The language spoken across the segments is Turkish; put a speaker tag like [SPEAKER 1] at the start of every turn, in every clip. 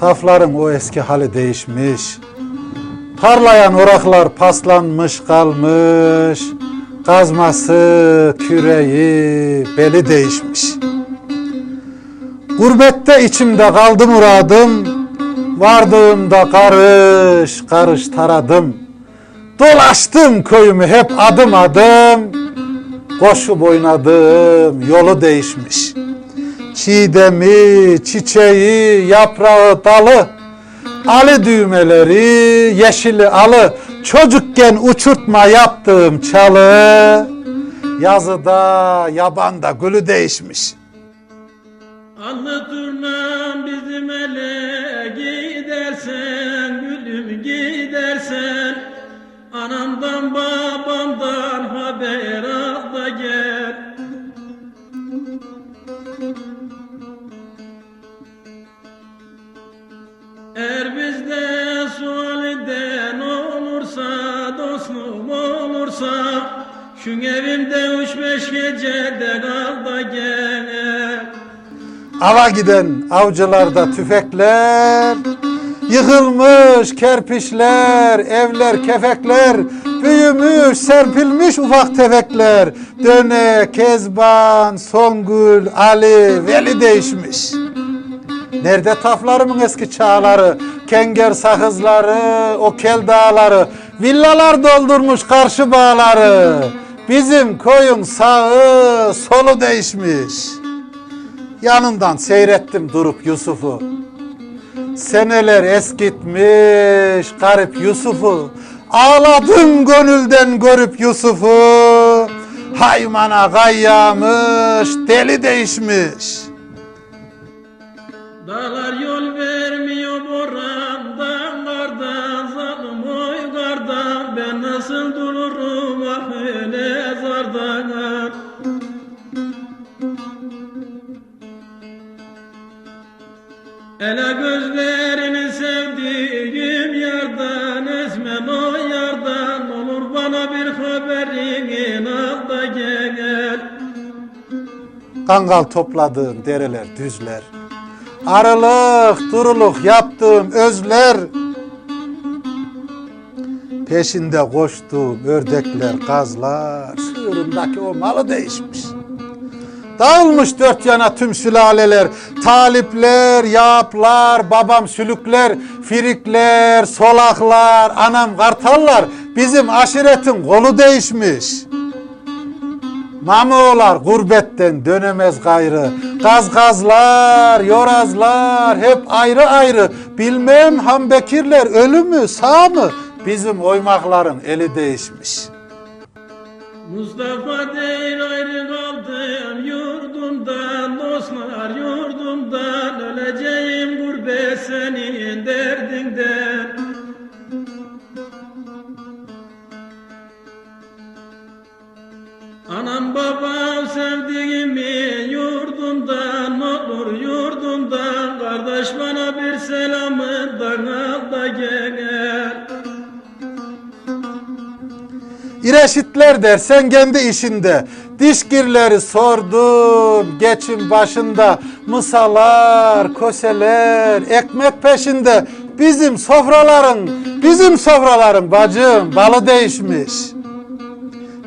[SPEAKER 1] Tafların o eski hali değişmiş. Parlayan oraklar paslanmış kalmış. Kazması, küreği, beli değişmiş. Gurbette içimde kaldı muradım. Vardığımda karış karış taradım. Dolaştım köyümü hep adım adım. Koşup oynadım yolu değişmiş. Çiğdemi, çiçeği, yaprağı, dalı. Ali düğmeleri, yeşili alı. Çocukken uçurtma yaptığım çalı. Yazıda, yabanda gülü değişmiş.
[SPEAKER 2] Anlatırmam bizim ele gidersen gülüm gidersen Anamdan babamdan haber Şu evimde üç beş gecede kal da gel
[SPEAKER 1] Ava giden avcılarda tüfekler, yıkılmış kerpiçler, evler, kefekler, büyümüş, serpilmiş ufak tefekler. Döne, Kezban, Songül, Ali, Veli değişmiş. Nerede taflarımın eski çağları, kenger sakızları, o kel dağları, villalar doldurmuş karşı bağları. Bizim koyun sağı, solu değişmiş. Yanından seyrettim durup Yusuf'u. Seneler eskitmiş garip Yusuf'u. Ağladım gönülden görüp Yusuf'u. Haymana gayyamış, deli değişmiş.
[SPEAKER 2] Dururum ah öyle zardan Ele gözlerini sevdiğim yardan Esmem o yardan Olur bana bir haberin al da gel
[SPEAKER 1] Kangal topladığım dereler, düzler. Arılık, duruluk yaptığım özler. Peşinde koştuğum ördekler, kazlar. Sığırındaki o malı değişmiş. Dağılmış dört yana tüm sülaleler, talipler, yaplar, babam sülükler, firikler, solaklar, anam kartallar. Bizim aşiretin kolu değişmiş. Mamoğlar gurbetten dönemez gayrı. Gazgazlar, yorazlar hep ayrı ayrı. Bilmem hambekirler ölü mü sağ mı? Bizim oymakların eli değişmiş.
[SPEAKER 2] Mustafa değil ayrı kaldım yurdumdan Dostlar yurdumdan. Öleceğim gurbet senin derdinden. Anam babam sevdiğimi yurdumdan olur yurdumdan. Kardeş bana bir selamı da gel
[SPEAKER 1] İreşitler dersen kendi işinde. Dişgirleri sordum geçim başında. Mısalar, koseler, ekmek peşinde. Bizim sofraların, bizim sofraların bacım balı değişmiş.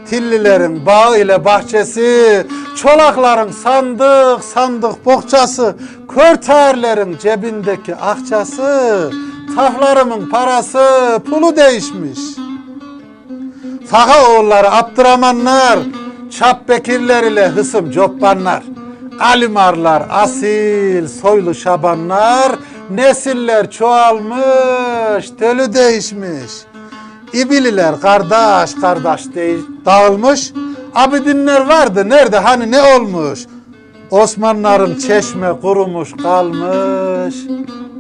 [SPEAKER 1] Tillilerin bağı ile bahçesi, çolakların sandık sandık bohçası, kör tarlerin cebindeki akçası, taflarımın parası, pulu değişmiş. Faka oğulları Abdurrahmanlar, Çap Bekirler ile Hısım Coppanlar, Alimarlar, asil soylu şabanlar, nesiller çoğalmış, dölü değişmiş. İbililer kardeş kardeş değil, dağılmış. Abidinler vardı nerede hani ne olmuş? Osmanlıların çeşme kurumuş kalmış.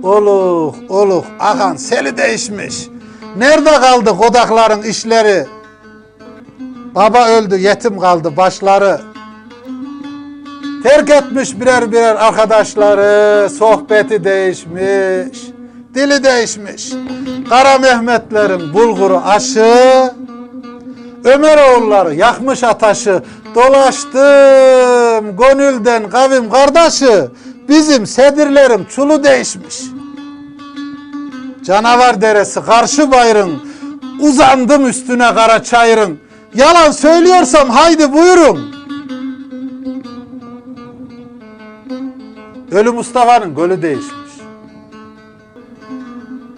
[SPEAKER 1] Oluk oluk akan seli değişmiş. Nerede kaldı kodakların işleri? Baba öldü, yetim kaldı başları. Terk etmiş birer birer arkadaşları, sohbeti değişmiş, dili değişmiş. Kara Mehmetlerin bulguru aşı, Ömer oğulları yakmış ataşı, dolaştım gönülden kavim kardeşi, Bizim sedirlerim çulu değişmiş. Canavar deresi karşı bayrın. Uzandım üstüne kara çayırın. Yalan söylüyorsam haydi buyurun. Ölü Mustafa'nın gölü değişmiş.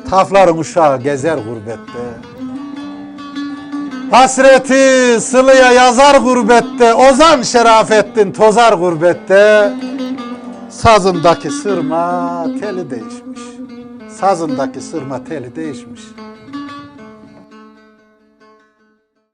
[SPEAKER 1] Tafların uşağı gezer gurbette. Hasreti sılıya yazar gurbette. Ozan Şerafettin tozar gurbette. Sazındaki sırma teli değişmiş. Sazındaki sırma teli değişmiş.